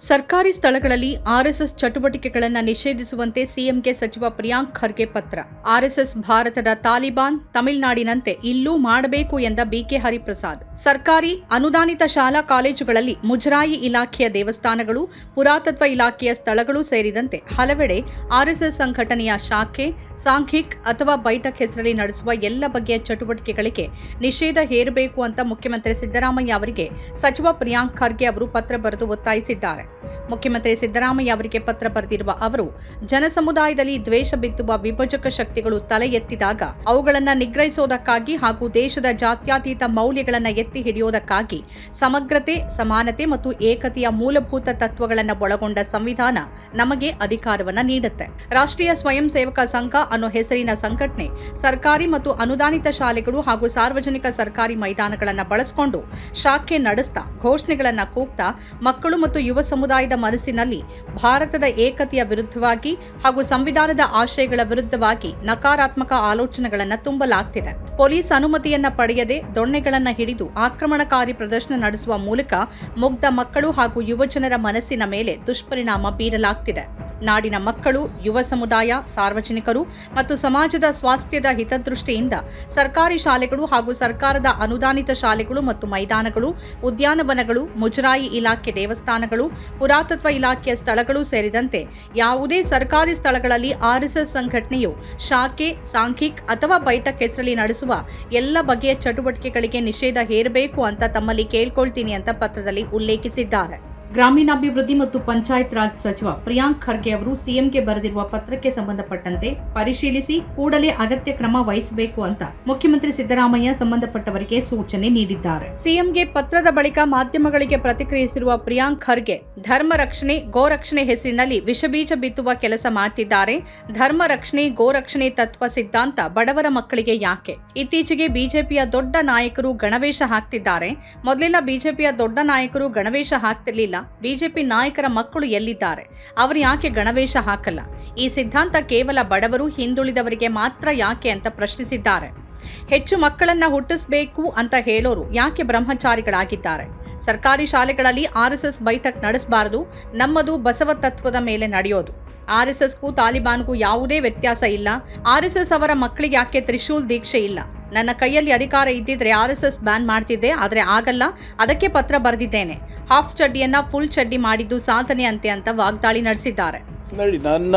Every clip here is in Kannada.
ಸರ್ಕಾರಿ ಸ್ಥಳಗಳಲ್ಲಿ ಆರ್ಎಸ್ಎಸ್ ಚಟುವಟಿಕೆಗಳನ್ನು ನಿಷೇಧಿಸುವಂತೆ ಸಿಎಂಗೆ ಸಚಿವ ಪ್ರಿಯಾಂಕ್ ಖರ್ಗೆ ಪತ್ರ. ಆರ್ಎಸ್ಎಸ್ ಭಾರತದ ತಾಲಿಬಾನ್ ತಮಿಳುನಾಡಿನಂತೆ ಇಲ್ಲೂ ಮಾಡಬೇಕು ಎಂದ ಬಿಕೆ ಹರಿಪ್ರಸಾದ್. ಸರ್ಕಾರಿ ಅನುದಾನಿತ ಶಾಲಾ ಕಾಲೇಜುಗಳಲ್ಲಿ ಮುಜರಾಯಿ ಇಲಾಖೆಯ ದೇವಸ್ಥಾನಗಳು, ಪುರಾತತ್ವ ಇಲಾಖೆಯ ಸ್ಥಳಗಳು ಸೇರಿದಂತೆ ಹಲವೆಡೆ ಆರ್ಎಸ್ಎಸ್ ಸಂಘಟನೆಯ ಶಾಖೆ, ಸಾಂಘಿಕ್ ಅಥವಾ ಬೈಠಕ್ ಹೆಸರಲ್ಲಿ ನಡೆಸುವ ಎಲ್ಲ ಬಗೆಯ ಚಟುವಟಿಕೆಗಳಿಗೆ ನಿಷೇಧ ಹೇರಬೇಕು ಅಂತ ಮುಖ್ಯಮಂತ್ರಿ ಸಿದ್ದರಾಮಯ್ಯ ಅವರಿಗೆ ಸಚಿವ ಪ್ರಿಯಾಂಕ್ ಖರ್ಗೆ ಅವರು ಪತ್ರ ಬರೆದು ಒತ್ತಾಯಿಸಿದ್ದಾರೆ. ಮುಖ್ಯಮಂತ್ರಿ ಸಿದ್ದರಾಮಯ್ಯ ಅವರಿಗೆ ಪತ್ರ ಬರೆದಿರುವ ಅವರು, ಜನಸಮುದಾಯದಲ್ಲಿ ದ್ವೇಷ ಬಿತ್ತುವ ವಿಭಜಕ ಶಕ್ತಿಗಳು ತಲೆ ಎತ್ತಿದಾಗ ಅವುಗಳನ್ನು ನಿಗ್ರಹಿಸೋದಕ್ಕಾಗಿ ಹಾಗೂ ದೇಶದ ಜಾತ್ಯಾತೀತ ಮೌಲ್ಯಗಳನ್ನು ಎತ್ತಿ ಹಿಡಿಯೋದಕ್ಕಾಗಿ ಸಮಗ್ರತೆ, ಸಮಾನತೆ ಮತ್ತು ಏಕತೆಯ ಮೂಲಭೂತ ತತ್ವಗಳನ್ನು ಒಳಗೊಂಡ ಸಂವಿಧಾನ ನಮಗೆ ಅಧಿಕಾರವನ್ನ ನೀಡುತ್ತೆ. ರಾಷ್ಟ್ರೀಯ ಸ್ವಯಂ ಸೇವಕ ಸಂಘ ಅನ್ನೋ ಹೆಸರಿನ ಸಂಘಟನೆ ಸರ್ಕಾರಿ ಮತ್ತು ಅನುದಾನಿತ ಶಾಲೆಗಳು ಹಾಗೂ ಸಾರ್ವಜನಿಕ ಸರ್ಕಾರಿ ಮೈದಾನಗಳನ್ನು ಬಳಸಿಕೊಂಡು ಶಾಖೆ ನಡೆಸ್ತಾ ಘೋಷಣೆಗಳನ್ನು ಕೂಗ್ತಾ ಮಕ್ಕಳು ಮತ್ತು ಯುವ ಸಮುದಾಯದ ಮನಸ್ಸಿನಲ್ಲಿ ಭಾರತದ ಏಕತೆಯ ವಿರುದ್ಧವಾಗಿ ಹಾಗೂ ಸಂವಿಧಾನದ ಆಶಯಗಳ ವಿರುದ್ಧವಾಗಿ ನಕಾರಾತ್ಮಕ ಆಲೋಚನೆಗಳನ್ನು ತುಂಬಲಾಗ್ತಿದೆ. ಪೊಲೀಸ್ ಅನುಮತಿಯನ್ನ ಪಡೆಯದೆ ದೊಣ್ಣೆಗಳನ್ನ ಹಿಡಿದು ಆಕ್ರಮಣಕಾರಿ ಪ್ರದರ್ಶನ ನಡೆಸುವ ಮೂಲಕ ಮುಗ್ಧ ಮಕ್ಕಳು ಹಾಗೂ ಯುವಜನರ ಮನಸ್ಸಿನ ಮೇಲೆ ದುಷ್ಪರಿಣಾಮ ಬೀರಲಾಗ್ತಿದೆ. ನಾಡಿನ ಮಕ್ಕಳು, ಯುವ ಸಮುದಾಯ, ಸಾರ್ವಜನಿಕರು ಮತ್ತು ಸಮಾಜದ ಸ್ವಾಸ್ಥ್ಯದ ಹಿತದೃಷ್ಟಿಯಿಂದ ಸರ್ಕಾರಿ ಶಾಲೆಗಳು ಹಾಗೂ ಸರ್ಕಾರದ ಅನುದಾನಿತ ಶಾಲೆಗಳು ಮತ್ತು ಮೈದಾನಗಳು, ಉದ್ಯಾನವನಗಳು, ಮುಜರಾಯಿ ಇಲಾಖೆ ದೇವಸ್ಥಾನಗಳು, ಪುರಾತತ್ವ ಇಲಾಖೆಯ ಸ್ಥಳಗಳು ಸೇರಿದಂತೆ ಯಾವುದೇ ಸರ್ಕಾರಿ ಸ್ಥಳಗಳಲ್ಲಿ ಆರ್ಎಸ್ಎಸ್ ಸಂಘಟನೆಯು ಶಾಖೆ ಸಾಂಖಿಕ್ ಅಥವಾ ಬೈಠಕ್ ಹೆಸರಲ್ಲಿ ನಡೆಸುವ ಎಲ್ಲ ಬಗೆಯ ಚಟುವಟಿಕೆಗಳಿಗೆ ನಿಷೇಧ ಹೇರಬೇಕು ಅಂತ ತಮ್ಮಲ್ಲಿ ಕೇಳ್ಕೊಳ್ತೀನಿ ಅಂತ ಪತ್ರದಲ್ಲಿ ಉಲ್ಲೇಖಿಸಿದ್ದಾರೆ. ಗ್ರಾಮೀಣಾಭಿವೃದ್ಧಿ ಮತ್ತು ಪಂಚಾಯತ್ ರಾಜ್ ಸಚಿವ ಪ್ರಿಯಾಂಕ್ ಖರ್ಗೆ ಅವರು ಸಿಎಂಗೆ ಬರೆದಿರುವ ಪತ್ರಕ್ಕೆ ಸಂಬಂಧಪಟ್ಟಂತೆ ಪರಿಶೀಲಿಸಿ ಕೂಡಲೇ ಅಗತ್ಯ ಕ್ರಮ ವಹಿಸಬೇಕು ಅಂತ ಮುಖ್ಯಮಂತ್ರಿ ಸಿದ್ದರಾಮಯ್ಯ ಸಂಬಂಧಪಟ್ಟವರಿಗೆ ಸೂಚನೆ ನೀಡಿದ್ದಾರೆ. ಸಿಎಂಗೆ ಪತ್ರದ ಬಳಿಕ ಮಾಧ್ಯಮಗಳಿಗೆ ಪ್ರತಿಕ್ರಿಯಿಸಿರುವ ಪ್ರಿಯಾಂಕ್ ಖರ್ಗೆ, ಧರ್ಮ ರಕ್ಷಣೆ ಗೋರಕ್ಷಣೆ ಹೆಸರಿನಲ್ಲಿ ವಿಷಬೀಜ ಬಿತ್ತುವ ಕೆಲಸ ಮಾಡ್ತಿದ್ದಾರೆ. ಧರ್ಮ ರಕ್ಷಣೆ ಗೋರಕ್ಷಣೆ ತತ್ವ ಸಿದ್ಧಾಂತ ಬಡವರ ಮಕ್ಕಳಿಗೆ ಯಾಕೆ? ಇತ್ತೀಚೆಗೆ ಬಿಜೆಪಿಯ ದೊಡ್ಡ ನಾಯಕರು ಗಣವೇಶ ಹಾಕ್ತಿದ್ದಾರೆ. ಮೊದಲೆಲ್ಲ ಬಿಜೆಪಿಯ ದೊಡ್ಡ ನಾಯಕರು ಗಣವೇಶ ಹಾಕ್ತಿರ್ಲಿಲ್ಲ. ಬಿಜೆಪಿ ನಾಯಕರ ಮಕ್ಕಳು ಎಲ್ಲಿದ್ದಾರೆ? ಅವರು ಯಾಕೆ ಗಣವೇಶ ಹಾಕಲ್ಲ? ಈ ಸಿದ್ಧಾಂತ ಕೇವಲ ಬಡವರು, ಹಿಂದುಳಿದವರಿಗೆ ಮಾತ್ರ ಯಾಕೆ ಅಂತ ಪ್ರಶ್ನಿಸಿದ್ದಾರೆ. ಹೆಚ್ಚು ಮಕ್ಕಳನ್ನ ಹುಟ್ಟಿಸಬೇಕು ಅಂತ ಹೇಳೋರು ಯಾಕೆ ಬ್ರಹ್ಮಚಾರಿಗಳಾಗಿದ್ದಾರೆ? ಸರ್ಕಾರಿ ಶಾಲೆಗಳಲ್ಲಿ ಆರ್ ಎಸ್ ಎಸ್ ಬೈಠಕ್ ನಡೆಸಬಾರದು, ನಮ್ಮದು ಬಸವ ತತ್ವದ ಮೇಲೆ ನಡೆಯೋದು. ಆರ್ ಎಸ್ ಎಸ್ಗೂ ತಾಲಿಬಾನ್ಗೂ ಯಾವುದೇ ವ್ಯತ್ಯಾಸ ಇಲ್ಲ. ಆರ್ ಎಸ್ ಎಸ್ ಅವರ ಮಕ್ಕಳಿಗೆ ಯಾಕೆ ತ್ರಿಶೂಲ್ ದೀಕ್ಷೆ ಇಲ್ಲ? ನನ್ನ ಕೈಯಲ್ಲಿ ಅಧಿಕಾರ ಇದ್ದಿದ್ರೆ ಎಸ್ ಬ್ಯಾನ್ ಮಾಡ್ತಿದ್ದೆ, ಆದರೆ ಆಗಲ್ಲ. ಅದಕ್ಕೆ ಪತ್ರ ಬರೆದಿದ್ದೇನೆ. ಹಾಫ್ ಚಡ್ಡಿಯನ್ನ ಫುಲ್ ಚಡ್ಡಿ ಮಾಡಿದ್ದು ಸಾಧನೆ ಅಂತೆ ಅಂತ ವಾಗ್ದಾಳಿ ನಡೆಸಿದ್ದಾರೆ. ನೋಡಿ, ನನ್ನ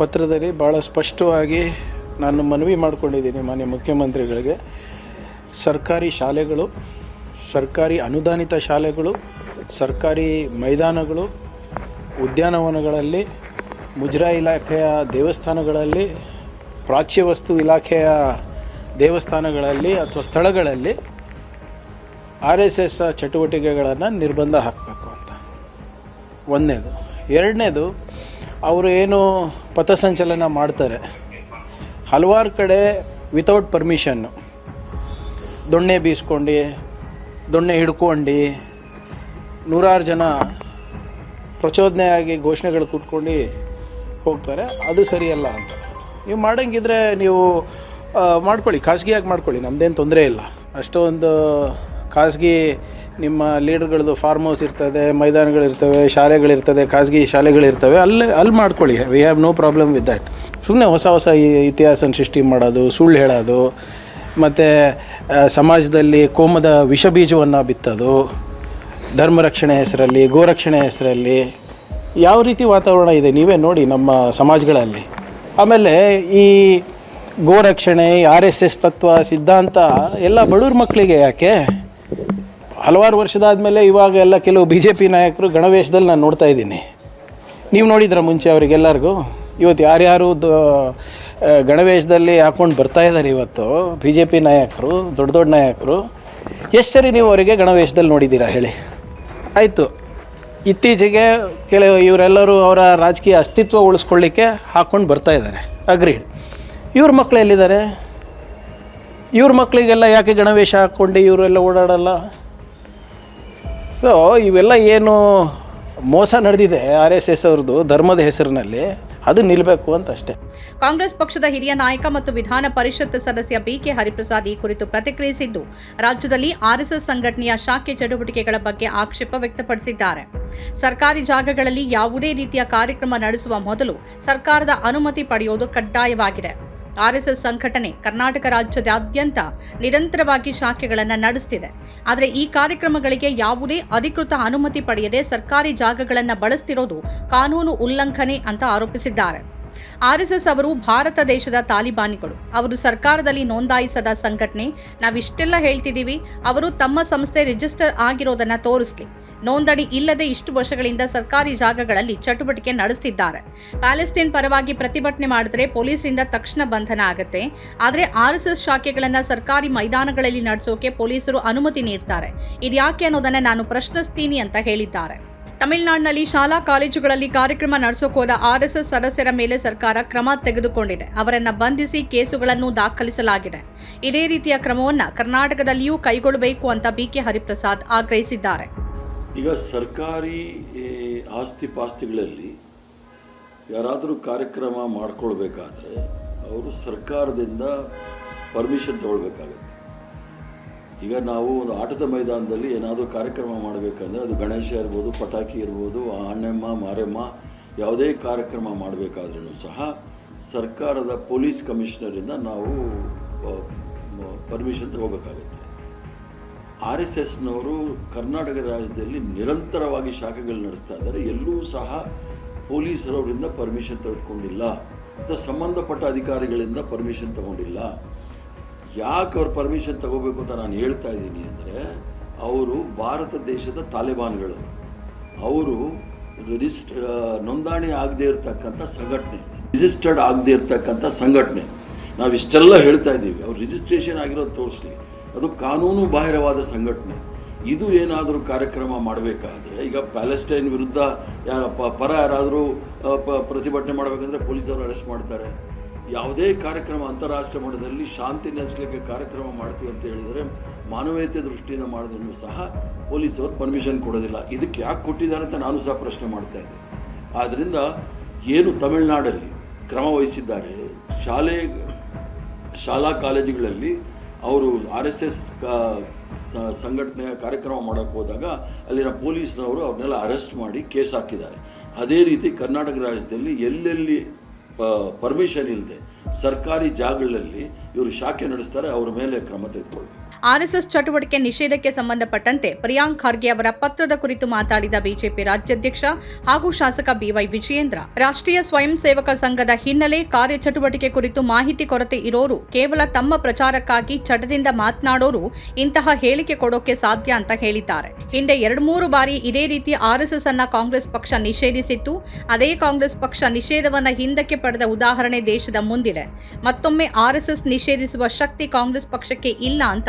ಪತ್ರದಲ್ಲಿ ಭಾಳ ಸ್ಪಷ್ಟವಾಗಿ ನಾನು ಮನವಿ ಮಾಡಿಕೊಂಡಿದ್ದೀನಿ ಮಾನ್ಯ ಮುಖ್ಯಮಂತ್ರಿಗಳಿಗೆ. ಸರ್ಕಾರಿ ಶಾಲೆಗಳು, ಸರ್ಕಾರಿ ಅನುದಾನಿತ ಶಾಲೆಗಳು, ಸರ್ಕಾರಿ ಮೈದಾನಗಳು, ಉದ್ಯಾನವನಗಳಲ್ಲಿ ಮುಜರಾ ಇಲಾಖೆಯ ದೇವಸ್ಥಾನಗಳಲ್ಲಿ ಪ್ರಾಚ್ಯ ವಸ್ತು ಇಲಾಖೆಯ ದೇವಸ್ಥಾನಗಳಲ್ಲಿ ಅಥವಾ ಸ್ಥಳಗಳಲ್ಲಿ ಆರ್ ಎಸ್ ಎಸ್ ಚಟುವಟಿಕೆಗಳನ್ನು ನಿರ್ಬಂಧ ಹಾಕಬೇಕು ಅಂತ. ಒಂದನೇದು. ಎರಡನೇದು, ಅವರು ಏನು ಪಥಸಂಚಲನ ಮಾಡ್ತಾರೆ. ಹಲವಾರು ಕಡೆ ವಿತೌಟ್ ಪರ್ಮಿಷನ್ನು ದೊಣ್ಣೆ ಬೀಸ್ಕೊಂಡು, ದೊಣ್ಣೆ ಹಿಡ್ಕೊಂಡು, ನೂರಾರು ಜನ ಪ್ರಚೋದನೆಯಾಗಿ ಘೋಷಣೆಗಳು ಕೂತ್ಕೊಂಡು ಹೋಗ್ತಾರೆ. ಅದು ಸರಿಯಲ್ಲ ಅಂತ. ನೀವು ಮಾಡಂಗಿದ್ರೆ ನೀವು ಮಾಡ್ಕೊಳ್ಳಿ, ಖಾಸಗಿಯಾಗಿ ಮಾಡ್ಕೊಳ್ಳಿ ನಮ್ಮದೇನು ತೊಂದರೆ ಇಲ್ಲ. ಅಷ್ಟೊಂದು ಖಾಸಗಿ ನಿಮ್ಮ ಲೀಡರ್ಗಳದ್ದು ಫಾರ್ಮ್ ಹೌಸ್ ಇರ್ತದೆ, ಮೈದಾನಗಳಿರ್ತವೆ, ಶಾಲೆಗಳಿರ್ತದೆ, ಖಾಸಗಿ ಶಾಲೆಗಳಿರ್ತವೆ, ಅಲ್ಲಿ ಅಲ್ಲಿ ಮಾಡ್ಕೊಳ್ಳಿ. We have no problem with that ಸುಮ್ಮನೆ ಹೊಸ ಹೊಸ ಇತಿಹಾಸನ ಸೃಷ್ಟಿ ಮಾಡೋದು, ಸುಳ್ಳು ಹೇಳೋದು, ಮತ್ತು ಸಮಾಜದಲ್ಲಿ ಕೋಮದ ವಿಷ ಬೀಜವನ್ನು ಬಿತ್ತೋದು, ಧರ್ಮ ರಕ್ಷಣೆ ಹೆಸರಲ್ಲಿ, ಗೋರಕ್ಷಣೆ ಹೆಸರಲ್ಲಿ, ಯಾವ ರೀತಿ ವಾತಾವರಣ ಇದೆ, ನೀವೇ ನೋಡಿ ನಮ್ಮ ಸಮಾಜಗಳಲ್ಲಿ. ಆಮೇಲೆ ಈ ಗೋರಕ್ಷಣೆ, ಆರ್ ಎಸ್ ಎಸ್ ತತ್ವ, ಸಿದ್ಧಾಂತ, ಎಲ್ಲ ಬಡವ್ರ ಮಕ್ಕಳಿಗೆ ಯಾಕೆ? ಹಲವಾರು ವರ್ಷದಾದಮೇಲೆ ಇವಾಗ ಎಲ್ಲ ಕೆಲವು ಬಿ ಜೆ ಪಿ ನಾಯಕರು ಗಣವೇಶದಲ್ಲಿ ನಾನು ನೋಡ್ತಾ ಇದ್ದೀನಿ. ನೀವು ನೋಡಿದ್ರ ಮುಂಚೆ ಅವರಿಗೆಲ್ಲರಿಗೂ? ಇವತ್ತು ಯಾರ್ಯಾರು ದ ಗಣವೇಶದಲ್ಲಿ ಹಾಕ್ಕೊಂಡು ಬರ್ತಾ ಇದ್ದಾರೆ ಇವತ್ತು ಬಿ ಜೆ ಪಿ ನಾಯಕರು, ದೊಡ್ಡ ದೊಡ್ಡ ನಾಯಕರು, ಎಷ್ಟು ಸರಿ ನೀವು ಅವರಿಗೆ ಗಣವೇಶದಲ್ಲಿ ನೋಡಿದ್ದೀರಾ ಹೇಳಿ? ಆಯಿತು. ಇತ್ತೀಚೆಗೆ ಕೆಲವು ಇವರೆಲ್ಲರೂ ಅವರ ರಾಜಕೀಯ ಅಸ್ತಿತ್ವ ಉಳಿಸ್ಕೊಳ್ಳಿಕ್ಕೆ ಹಾಕ್ಕೊಂಡು ಬರ್ತಾ ಇದ್ದಾರೆ ಅಗ್ರೀಡ್ ಇವ್ರ ಮಕ್ಕಳು ಎಲ್ಲಿದ್ದಾರೆ? ಇವ್ರ ಮಕ್ಕಳಿಗೆಲ್ಲ ಯಾಕೆ ಗಣವೇಶ ಹಾಕ್ಕೊಂಡು ಇವರೆಲ್ಲ ಓಡಾಡಲ್ಲ? ಸೊ ಇವೆಲ್ಲ ಏನು ಮೋಸ ನಡೆದಿದೆ ಆರ್ ಎಸ್ ಎಸ್ ಅವ್ರದ್ದು, ಧರ್ಮದ ಹೆಸರಿನಲ್ಲಿ. ಅದು ನಿಲ್ಲಬೇಕು ಅಂತ ಅಷ್ಟೇ. ಕಾಂಗ್ರೆಸ್ ಪಕ್ಷದ ಹಿರಿಯ ನಾಯಕ ಮತ್ತು ವಿಧಾನ ಪರಿಷತ್ ಸದಸ್ಯ ಬಿಕೆ ಹರಿಪ್ರಸಾದ್ ಈ ಕುರಿತು ಪ್ರತಿಕ್ರಿಯಿಸಿದ್ದು. ರಾಜ್ಯದಲ್ಲಿ ಆರ್ಎಸ್ಎಸ್ ಸಂಘಟನೆಯ ಶಾಖೆ ಚಟುವಟಿಕೆಗಳ ಬಗ್ಗೆ ಆಕ್ಷೇಪ ವ್ಯಕ್ತಪಡಿಸಿದ್ದಾರೆ. ಸರ್ಕಾರಿ ಜಾಗಗಳಲ್ಲಿ ಯಾವುದೇ ರೀತಿಯ ಕಾರ್ಯಕ್ರಮ ನಡೆಸುವ ಮೊದಲು ಸರ್ಕಾರದ ಅನುಮತಿ ಪಡೆಯುವುದು ಕಡ್ಡಾಯವಾಗಿದೆ. ಆರ್ಎಸ್ಎಸ್ ಸಂಘಟನೆ ಕರ್ನಾಟಕ ರಾಜ್ಯದಾದ್ಯಂತ ನಿರಂತರವಾಗಿ ಶಾಖೆಗಳನ್ನು ನಡೆಸುತ್ತಿದೆ ಆದರೆ ಈ ಕಾರ್ಯಕ್ರಮಗಳಿಗೆ ಯಾವುದೇ ಅಧಿಕೃತ ಅನುಮತಿ ಪಡೆಯದೆ ಸರ್ಕಾರಿ ಜಾಗಗಳನ್ನು ಬಳಸ್ತಿರೋದು ಕಾನೂನು ಉಲ್ಲಂಘನೆ ಅಂತ ಆರೋಪಿಸಿದ್ದಾರೆ. ಆರ್ಎಸ್ಎಸ್ ಅವರು ಭಾರತ ದೇಶದ ತಾಲಿಬಾನಿಗಳು. ಅವರು ಸರ್ಕಾರದಲ್ಲಿ ನೋಂದಾಯಿಸದ ಸಂಘಟನೆ. ನಾವಿಷ್ಟೆಲ್ಲ ಹೇಳ್ತಿದ್ದೀವಿ ಅವರು ತಮ್ಮ ಸಂಸ್ಥೆ ರಿಜಿಸ್ಟರ್ ಆಗಿರೋದನ್ನ ತೋರಿಸ್ಲಿ. ನೋಂದಣಿ ಇಲ್ಲದೆ ಇಷ್ಟು ವರ್ಷಗಳಿಂದ ಸರ್ಕಾರಿ ಜಾಗಗಳಲ್ಲಿ ಚಟುವಟಿಕೆ ನಡೆಸುತ್ತಿದ್ದಾರೆ ಪ್ಯಾಲೆಸ್ತೀನ್ ಪರವಾಗಿ ಪ್ರತಿಭಟನೆ ಮಾಡಿದ್ರೆ ಪೊಲೀಸರಿಂದ ತಕ್ಷಣ ಬಂಧನ ಆಗುತ್ತೆ. ಆದರೆ ಆರ್ಎಸ್ಎಸ್ ಶಾಖೆಗಳನ್ನು ಸರ್ಕಾರಿ ಮೈದಾನಗಳಲ್ಲಿ ನಡೆಸೋಕೆ ಪೊಲೀಸರು ಅನುಮತಿ ನೀಡ್ತಾರೆ. ಇದ್ಯಾಕೆ ಅನ್ನೋದನ್ನ ನಾನು ಪ್ರಶ್ನಿಸ್ತೀನಿ ಅಂತ ಹೇಳಿದ್ದಾರೆ. ತಮಿಳುನಾಡಿನಲ್ಲಿ ಶಾಲಾ ಕಾಲೇಜುಗಳಲ್ಲಿ ಕಾರ್ಯಕ್ರಮ ನಡೆಸೋಕೋದ ಆರ್ಎಸ್ಎಸ್ ಸದಸ್ಯರ ಮೇಲೆ ಸರ್ಕಾರ ಕ್ರಮ ತೆಗೆದುಕೊಂಡಿದೆ. ಅವರನ್ನು ಬಂಧಿಸಿ ಕೇಸುಗಳನ್ನು ದಾಖಲಿಸಲಾಗಿದೆ. ಇದೇ ರೀತಿಯ ಕ್ರಮವನ್ನು ಕರ್ನಾಟಕದಲ್ಲಿಯೂ ಕೈಗೊಳ್ಳಬೇಕು ಅಂತ ಬಿಕೆ ಹರಿಪ್ರಸಾದ್ ಆಗ್ರಹಿಸಿದ್ದಾರೆ. ಈಗ ಸರ್ಕಾರಿ ಆಸ್ತಿ ಪಾಸ್ತಿಗಳಲ್ಲಿ ಯಾರಾದರೂ ಕಾರ್ಯಕ್ರಮ ಮಾಡ್ಕೊಳ್ಬೇಕಾದ್ರೆ ಅವರು ಸರ್ಕಾರದಿಂದ ಪರ್ಮಿಷನ್ ತಗೊಳ್ಬೇಕಾಗತ್ತೆ. ಈಗ ನಾವು ಒಂದು ಆಟದ ಮೈದಾನದಲ್ಲಿ ಏನಾದರೂ ಕಾರ್ಯಕ್ರಮ ಮಾಡಬೇಕಂದ್ರೆ ಅದು ಗಣೇಶ ಇರ್ಬೋದು, ಪಟಾಕಿ ಇರ್ಬೋದು ಅಣ್ಣಮ್ಮ, ಮಾರೆಮ್ಮ ಯಾವುದೇ ಕಾರ್ಯಕ್ರಮ ಮಾಡಬೇಕಾದ್ರೂ ಸಹ ಸರ್ಕಾರದ ಪೊಲೀಸ್ ಕಮಿಷನರಿಂದ ನಾವು ಪರ್ಮಿಷನ್ ತಗೋಬೇಕಾಗತ್ತೆ ಆರ್ ಎಸ್ ಎಸ್ನವರು ಕರ್ನಾಟಕ ರಾಜ್ಯದಲ್ಲಿ ನಿರಂತರವಾಗಿ ಶಾಖೆಗಳು ನಡೆಸ್ತಾ ಇದ್ದಾರೆ. ಎಲ್ಲೂ ಸಹ ಪೊಲೀಸರವರಿಂದ ಪರ್ಮಿಷನ್ ತೆಗೆದುಕೊಂಡಿಲ್ಲ. ಅಂತ ಸಂಬಂಧಪಟ್ಟ ಅಧಿಕಾರಿಗಳಿಂದ ಪರ್ಮಿಷನ್ ತಗೊಂಡಿಲ್ಲ. ಯಾಕೆ ಅವ್ರು ಪರ್ಮಿಷನ್ ತಗೋಬೇಕು ಅಂತ ನಾನು ಹೇಳ್ತಾ ಇದ್ದೀನಿ ಅಂದರೆ, ಅವರು ಭಾರತ ದೇಶದ ತಾಲಿಬಾನ್ಗಳು. ಅವರು ರಿಜಿಸ್ಟ್ ನೋಂದಣಿ ಆಗದೇ ಇರತಕ್ಕಂಥ ಸಂಘಟನೆ. ರಿಜಿಸ್ಟರ್ಡ್ ಆಗದೇ ಇರತಕ್ಕಂಥ ಸಂಘಟನೆ. ನಾವು ಇಷ್ಟೆಲ್ಲ ಹೇಳ್ತಾ ಇದ್ದೀವಿ. ಅವ್ರು ರಿಜಿಸ್ಟ್ರೇಷನ್ ಆಗಿರೋದು ತೋರಿಸ್ಲಿ. ಅದು ಕಾನೂನು ಬಾಹಿರವಾದ ಸಂಘಟನೆ. ಇದು ಏನಾದರೂ ಕಾರ್ಯಕ್ರಮ ಮಾಡಬೇಕಾದ್ರೆ, ಈಗ ಪ್ಯಾಲೆಸ್ಟೈನ್ ವಿರುದ್ಧ ಯಾರ ಪ- ಪರ ಯಾರಾದರೂ ಪ್ರತಿಭಟನೆ ಮಾಡಬೇಕಂದ್ರೆ ಪೊಲೀಸರು ಅರೆಸ್ಟ್ ಮಾಡ್ತಾರೆ. ಯಾವುದೇ ಕಾರ್ಯಕ್ರಮ ಅಂತಾರಾಷ್ಟ್ರೀಯ ಮಟ್ಟದಲ್ಲಿ ಶಾಂತಿ ನೆಲೆಸಲಿಕ್ಕೆ ಕಾರ್ಯಕ್ರಮ ಮಾಡ್ತೀವಿ ಅಂತ ಹೇಳಿದರೆ, ಮಾನವೀಯತೆ ದೃಷ್ಟಿಯಿಂದ ಮಾಡಿದ್ರು ಸಹ ಪೊಲೀಸರು ಪರ್ಮಿಷನ್ ಕೊಡೋದಿಲ್ಲ. ಇದಕ್ಕೆ ಯಾಕೆ ಕೊಟ್ಟಿದ್ದಾರೆ ಅಂತ ನಾನು ಸಹ ಪ್ರಶ್ನೆ ಮಾಡ್ತಾ ಇದ್ದೆ. ಆದ್ದರಿಂದ ಏನು ತಮಿಳುನಾಡಲ್ಲಿ ಕ್ರಮ ವಹಿಸಿದ್ದಾರೆ, ಶಾಲೆ, ಶಾಲಾ ಕಾಲೇಜುಗಳಲ್ಲಿ ಅವರು ಆರ್ ಎಸ್ ಎಸ್ ಸಂಘಟನೆ ಕಾರ್ಯಕ್ರಮ ಮಾಡೋಕ್ಕೆ ಹೋದಾಗ ಅಲ್ಲಿನ ಪೊಲೀಸ್ನವರು ಅವ್ರನ್ನೆಲ್ಲ ಅರೆಸ್ಟ್ ಮಾಡಿ ಕೇಸ್ ಹಾಕಿದ್ದಾರೆ. ಅದೇ ರೀತಿ ಕರ್ನಾಟಕ ರಾಜ್ಯದಲ್ಲಿ ಎಲ್ಲೆಲ್ಲಿ ಪರ್ಮಿಷನ್ ಇಲ್ಲದೆ ಸರ್ಕಾರಿ ಜಾಗಗಳಲ್ಲಿ ಇವರು ಶಾಖೆ ನಡೆಸ್ತಾರೆ, ಅವ್ರ ಮೇಲೆ ಕ್ರಮ ತೆಗೆದುಕೊಳ್ಳಿ ಆರ್ಎಸ್ಎಸ್ ಚಟುವಟಿಕೆ ನಿಷೇಧಕ್ಕೆ ಸಂಬಂಧಪಟ್ಟಂತೆ ಪ್ರಿಯಾಂಕ್ ಖರ್ಗೆ ಅವರ ಪತ್ರದ ಕುರಿತು ಮಾತಾಡಿದ ಬಿಜೆಪಿ ರಾಜ್ಯಾಧ್ಯಕ್ಷ ಹಾಗೂ ಶಾಸಕ ಬಿವೈ ವಿಜಯೇಂದ್ರ, ರಾಷ್ಟ್ರೀಯ ಸ್ವಯಂ ಸೇವಕ ಸಂಘದ ಹಿನ್ನೆಲೆ ಕಾರ್ಯಚಟುವಟಿಕೆ ಕುರಿತು ಮಾಹಿತಿ ಕೊರತೆ ಇರೋರು ಕೇವಲ ತಮ್ಮ ಪ್ರಚಾರಕ್ಕಾಗಿ ಚಟದಿಂದ ಮಾತನಾಡೋರು ಇಂತಹ ಹೇಳಿಕೆ ಕೊಡೋಕೆ ಸಾಧ್ಯ ಅಂತ ಹೇಳಿದ್ದಾರೆ. ಹಿಂದೆ ಎರಡು ಮೂರು ಬಾರಿ ಇದೇ ರೀತಿ ಆರ್ಎಸ್ಎಸ್ ಅನ್ನ ಕಾಂಗ್ರೆಸ್ ಪಕ್ಷ ನಿಷೇಧಿಸಿತ್ತು. ಅದೇ ಕಾಂಗ್ರೆಸ್ ಪಕ್ಷ ನಿಷೇಧವನ್ನ ಹಿಂದಕ್ಕೆ ಪಡೆದ ಉದಾಹರಣೆ ದೇಶದ ಮುಂದಿದೆ. ಮತ್ತೊಮ್ಮೆ ಆರ್ಎಸ್ಎಸ್ ನಿಷೇಧಿಸುವ ಶಕ್ತಿ ಕಾಂಗ್ರೆಸ್ ಪಕ್ಷಕ್ಕೆ ಇಲ್ಲ ಅಂತ